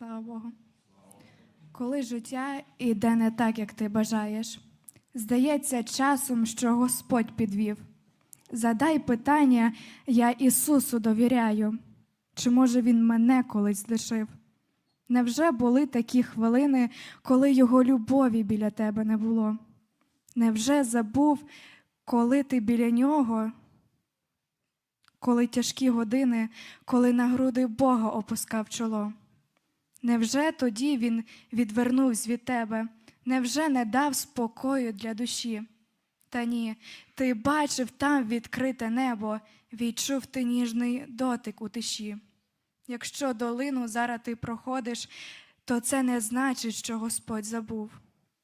Слава Богу. Коли життя йде не так, як ти бажаєш, здається часом, що Господь підвів. Задай питання, я Ісусу довіряю, чи може Він мене колись лишив? Невже були такі хвилини, коли Його любові біля тебе не було? Невже забув, коли ти біля нього, коли тяжкі години, коли на груди Бога опускав чоло? Невже тоді він відвернувся від тебе? Невже не дав спокою для душі? Та ні, ти бачив там відкрите небо, відчув ти ніжний дотик у тиші. Якщо долину зараз ти проходиш, то це не значить, що Господь забув.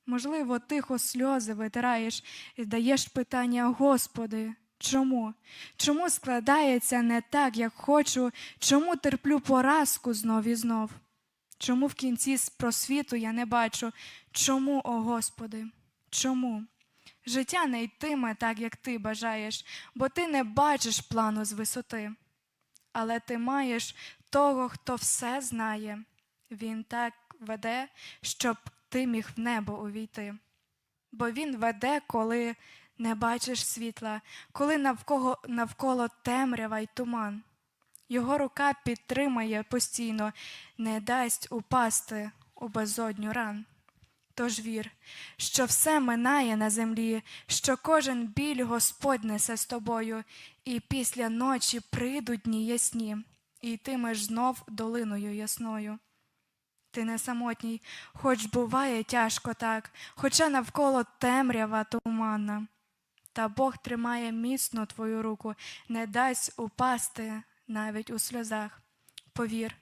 Можливо, тихо сльози витираєш і даєш питання, Господи, чому? Чому складається не так, як хочу? Чому терплю поразку знов і знов? Чому в кінці просвіту я не бачу? Чому, о Господи? Чому? Життя не йтиме так, як ти бажаєш, бо ти не бачиш плану з висоти. Але ти маєш того, хто все знає. Він так веде, щоб ти міг в небо увійти. Бо він веде, коли не бачиш світла, коли навколо, навколо темрява й туман. Його рука підтримає постійно, не дасть упасти у безодню ран. Тож вір, що все минає на землі, що кожен біль Господь несе з тобою, і після ночі прийдуть дні ясні, і йтимеш знов долиною ясною. Ти не самотній, хоч буває тяжко так, хоча навколо темрява туманна. Та Бог тримає міцно твою руку, не дасть упасти навіть у сльозах. Повір,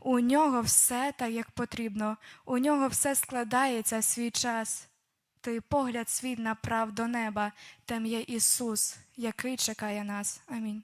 у нього все так, як потрібно, у нього все складається в свій час. Ти погляд свій направ до неба, там є Ісус, який чекає нас. Амінь.